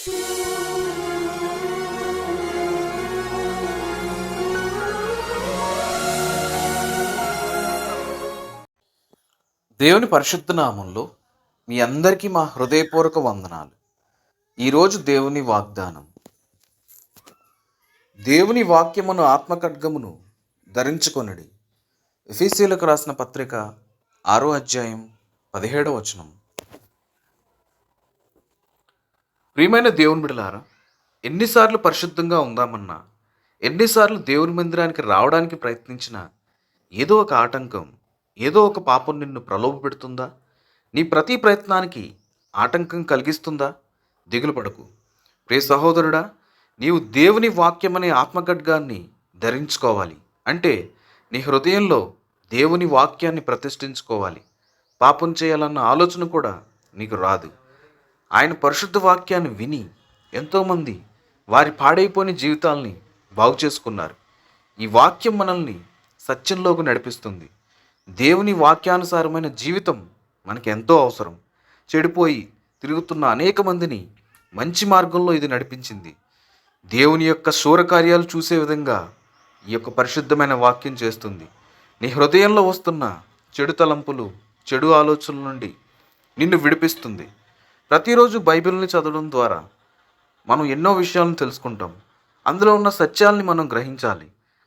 దేవుని పరిశుద్ధ నామంలో మీ అందరికీ మా హృదయపూర్వక వందనాలు. ఈరోజు దేవుని వాగ్దానం. దేవుని వాక్యమును ఆత్మకడ్గమును ధరించుకొనడి. ఎఫీసీలకు రాసిన పత్రిక ఆరో అధ్యాయం పదిహేడవ వచనం ప్రియమైన దేవుని బిడలారా ఎన్నిసార్లు పరిశుద్ధంగా ఉందామన్నా ఎన్నిసార్లు దేవుని మందిరానికి రావడానికి ప్రయత్నించినా ఏదో ఒక ఆటంకం ఏదో ఒక పాపం నిన్ను ప్రలోభ పెడుతుందా నీ ప్రతి ప్రయత్నానికి ఆటంకం కలిగిస్తుందా? దిగులు పడకు. ప్రియ సహోదరుడా నీవు దేవుని వాక్యమనే ఆత్మగడ్గాన్ని ధరించుకోవాలి. అంటే నీ హృదయంలో దేవుని వాక్యాన్ని ప్రతిష్ఠించుకోవాలి. పాపం చేయాలన్న ఆలోచన కూడా నీకు రాదు. ఆయన పరిశుద్ధ వాక్యాన్ని విని ఎంతోమంది వారి పాడైపోయిన జీవితాల్ని బాగు చేసుకున్నారు. ఈ వాక్యం మనల్ని సత్యంలోకి నడిపిస్తుంది. దేవుని వాక్యానుసారమైన జీవితం మనకి ఎంతో అవసరం. చెడిపోయి తిరుగుతున్న అనేక మందిని మంచి మార్గంలో ఇది నడిపించింది. దేవుని యొక్క శూరకార్యాలు చూసే విధంగా ఈ యొక్క పరిశుద్ధమైన వాక్యం చేస్తుంది. నీ హృదయంలో వస్తున్న చెడు తలంపులు చెడు ఆలోచనల నుండి నిన్ను విడిపిస్తుంది. ప్రతిరోజు బైబిల్ని చదవడం ద్వారా మనం ఎన్నో విషయాలను తెలుసుకుంటాం. అందులో ఉన్న సత్యాల్ని మనం గ్రహించాలి.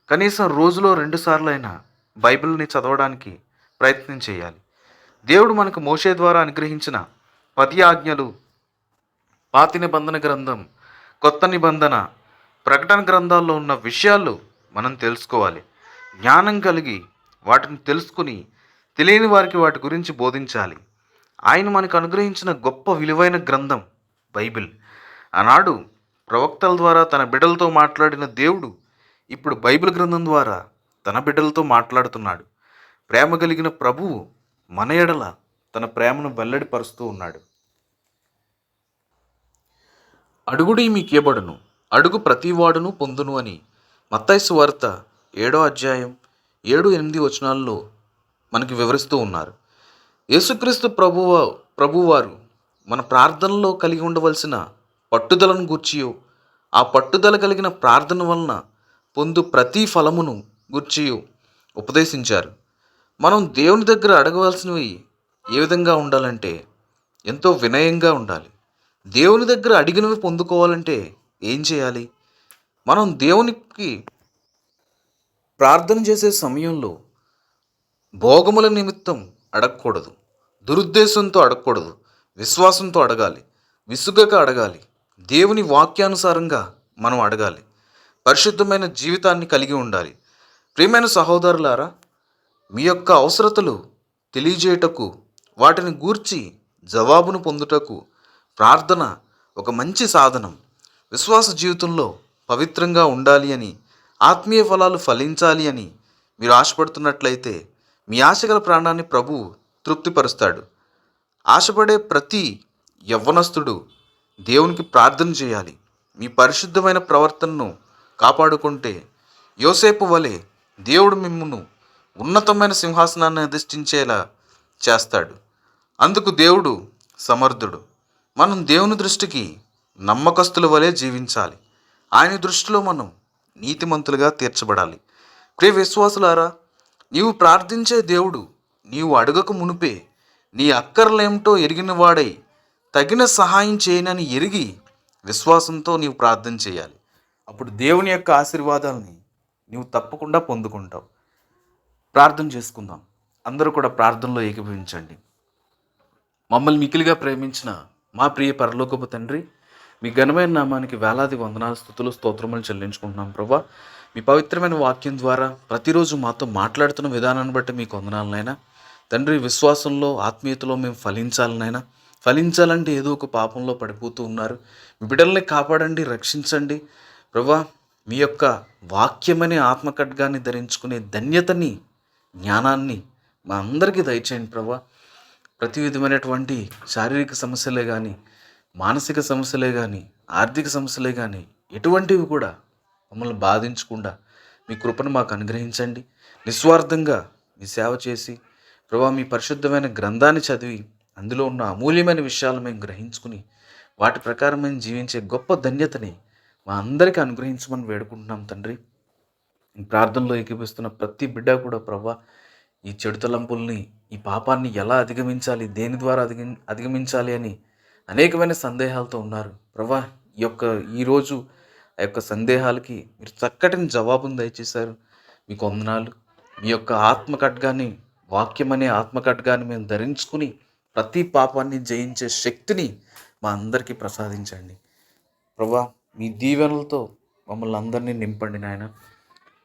కనీసం రోజులో రెండుసార్లు అయినా బైబిల్ని చదవడానికి ప్రయత్నం చేయాలి. దేవుడు మనకు మోషే ద్వారా అనుగ్రహించిన పది ఆజ్ఞలు పాతి నిబంధన గ్రంథం కొత్త నిబంధన ప్రకటన గ్రంథాల్లో ఉన్న విషయాలు మనం తెలుసుకోవాలి. జ్ఞానం కలిగి వాటిని తెలుసుకుని తెలియని వారికి వాటి గురించి బోధించాలి. ఆయన మనకు అనుగ్రహించిన గొప్ప విలువైన గ్రంథం బైబిల్. ఆనాడు ప్రవక్తల ద్వారా తన బిడ్డలతో మాట్లాడిన దేవుడు ఇప్పుడు బైబిల్ గ్రంథం ద్వారా తన బిడ్డలతో మాట్లాడుతున్నాడు. ప్రేమ కలిగిన ప్రభువు మన ఎడల తన ప్రేమను వెల్లడిపరుస్తూ ఉన్నాడు. అడుగుడి మీకేబడును అడుగు ప్రతివాడును పొందును అని మత్తైసు వార్త ఏడో అధ్యాయం ఏడు ఎనిమిది వచనాల్లో మనకి వివరిస్తూ ఉన్నారు. యేసుక్రీస్తు ప్రభువ ప్రభువారు మన ప్రార్థనలో కలిగి ఉండవలసిన పట్టుదలను గూర్చియో. ఆ పట్టుదల కలిగిన ప్రార్థన వలన పొందు ప్రతి ఫలమును గూర్చియో. ఉపదేశించారు. మనం దేవుని దగ్గర అడగవలసినవి ఏ విధంగా ఉండాలంటే ఎంతో వినయంగా ఉండాలి. దేవుని దగ్గర అడిగినవి పొందుకోవాలంటే ఏం చేయాలి? మనం దేవునికి ప్రార్థన చేసే సమయంలో భోగముల నిమిత్తం అడగకూడదు దురుద్దేశంతో అడగకూడదు విశ్వాసంతో అడగాలి. విసుగక అడగాలి. దేవుని వాక్యానుసారంగా మనం అడగాలి. పరిశుద్ధమైన జీవితాన్ని కలిగి ఉండాలి. ప్రియమైన సహోదరులారా మీ యొక్క అవసరతలు తెలియజేయటకు వాటిని గూర్చి జవాబును పొందుటకు ప్రార్థన ఒక మంచి సాధనం. విశ్వాస జీవితంలో పవిత్రంగా ఉండాలి అని ఆత్మీయ ఫలాలు ఫలించాలి అని మీరు ఆశపడుతున్నట్లయితే మీ ఆశగల ప్రాణాన్ని ప్రభువు తృప్తిపరుస్తాడు. ఆశపడే ప్రతి యవ్వనస్తుడు దేవునికి ప్రార్థన చేయాలి. మీ పరిశుద్ధమైన ప్రవర్తనను కాపాడుకుంటే యోసేపు వలె దేవుడు మిమ్మును ఉన్నతమైన సింహాసనాన్ని అధిష్ఠించేలా చేస్తాడు. అందుకు దేవుడు సమర్థుడు. మనం దేవుని దృష్టికి నమ్మకస్తుల వలె జీవించాలి. ఆయన దృష్టిలో మనం నీతిమంతులుగా తీర్చబడాలి. ప్రియ విశ్వాసులారా నీవు ప్రార్థించే దేవుడు నీవు అడగక మునుపే నీ అక్కర్లేమిటో ఎరిగిన వాడై తగిన సహాయం చేయనని ఎరిగి విశ్వాసంతో నీవు ప్రార్థన చేయాలి. అప్పుడు దేవుని యొక్క ఆశీర్వాదాలని నీవు తప్పకుండా పొందుకుంటావు. ప్రార్థన చేసుకుందాం. అందరూ కూడా ప్రార్థనలో ఏకీభవించండి. మమ్మల్ని మికిలిగా ప్రేమించిన మా ప్రియ పరలోకపు తండ్రి మీ ఘనమైన నామానికి వేలాది వందనాలు స్థుతులు స్తోత్రములు చెల్లించుకుంటున్నాం ప్రభా. మీ పవిత్రమైన వాక్యం ద్వారా ప్రతిరోజు మాతో మాట్లాడుతున్న విధానాన్ని బట్టి మీకు వందనాలనైనా తండ్రి విశ్వాసంలో ఆత్మీయతలో మేము ఫలించాలనైనా ఫలించాలంటే ఏదో ఒక పాపంలో పడిపోతూ ఉన్నారు. మీ బిడ్డల్ని కాపాడండి రక్షించండి. ప్రభా మీ యొక్క వాక్యమనే ఆత్మకడ్గాన్ని ధరించుకునే ధన్యతని జ్ఞానాన్ని మా అందరికీ దయచేయండి ప్రభా. ప్రతి విధమైనటువంటి శారీరక సమస్యలే కానీ మానసిక సమస్యలే కానీ ఆర్థిక సమస్యలే కానీ ఎటువంటివి కూడా మమ్మల్ని బాధించకుండా మీ కృపను మాకు అనుగ్రహించండి. నిస్వార్థంగా మీ సేవ చేసి ప్రభా మీ పరిశుద్ధమైన గ్రంథాన్ని చదివి అందులో ఉన్న అమూల్యమైన విషయాలు మేము గ్రహించుకుని వాటి ప్రకారం మేము జీవించే గొప్ప ధన్యతని మా అందరికీ అనుగ్రహించమని వేడుకుంటున్నాం తండ్రి. ప్రార్థనలో ఏకీపిస్తున్న ప్రతి బిడ్డ కూడా ప్రభా ఈ చెడు తలంపుల్ని ఈ పాపాన్ని ఎలా అధిగమించాలి దేని ద్వారా అధిగ అధిగమించాలి అని అనేకమైన సందేహాలతో ఉన్నారు. ప్రభా ఈ యొక్క ఈరోజు ఆ యొక్క సందేహాలకి మీరు చక్కటిని జవాబును దయచేశారు. మీకు వందనాలు. మీ యొక్క ఆత్మ ఖడ్గాన్ని వాక్యం అనే ఆత్మ ఖడ్గాన్ని మేము ధరించుకుని ప్రతి పాపాన్ని జయించే శక్తిని మా అందరికీ ప్రసాదించండి. ప్రభా మీ దీవెనలతో మమ్మల్ని అందరినీ నింపండి నాయన.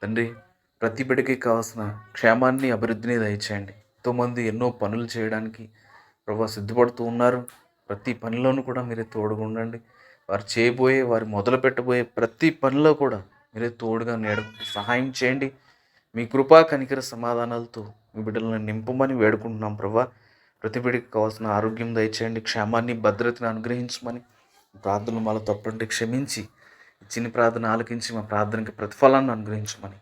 తండ్రి ప్రతి బిడ్డకి కావాల్సిన క్షేమాన్ని అభివృద్ధిని దయచేయండి. ఎంతోమంది ఎన్నో పనులు చేయడానికి ప్రభా సిద్ధపడుతూ ఉన్నారు. ప్రతి పనిలోనూ కూడా మీరే తోడుగుండండి. వారు చేయబోయే వారు మొదలు పెట్టబోయే ప్రతి పనిలో కూడా మీరే తోడుగా నేడు సహాయం చేయండి. మీ కృపా కనికర సమాధానాలతో మీ బిడ్డలను నింపమని వేడుకుంటున్నాం ప్రభా. ప్రతి బిడ్డకి కావాల్సిన ఆరోగ్యం దయచేయండి. క్షేమాన్ని భద్రతను అనుగ్రహించమని ప్రార్థనలు మాలో తప్పుంటే క్షమించి ఇచ్చిన ప్రార్థన ఆలకించి మా ప్రార్థనకి ప్రతిఫలాన్ని అనుగ్రహించమని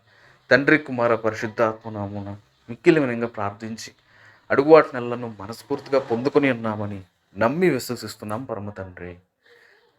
తండ్రి కుమార పరిశుద్ధాత్మనామున మిక్కిలి వినంగా ప్రార్థించి అడుగువాటి నెలలను మనస్ఫూర్తిగా పొందుకొని ఉన్నామని నమ్మి విశ్వసిస్తున్నాం పరమ తండ్రి.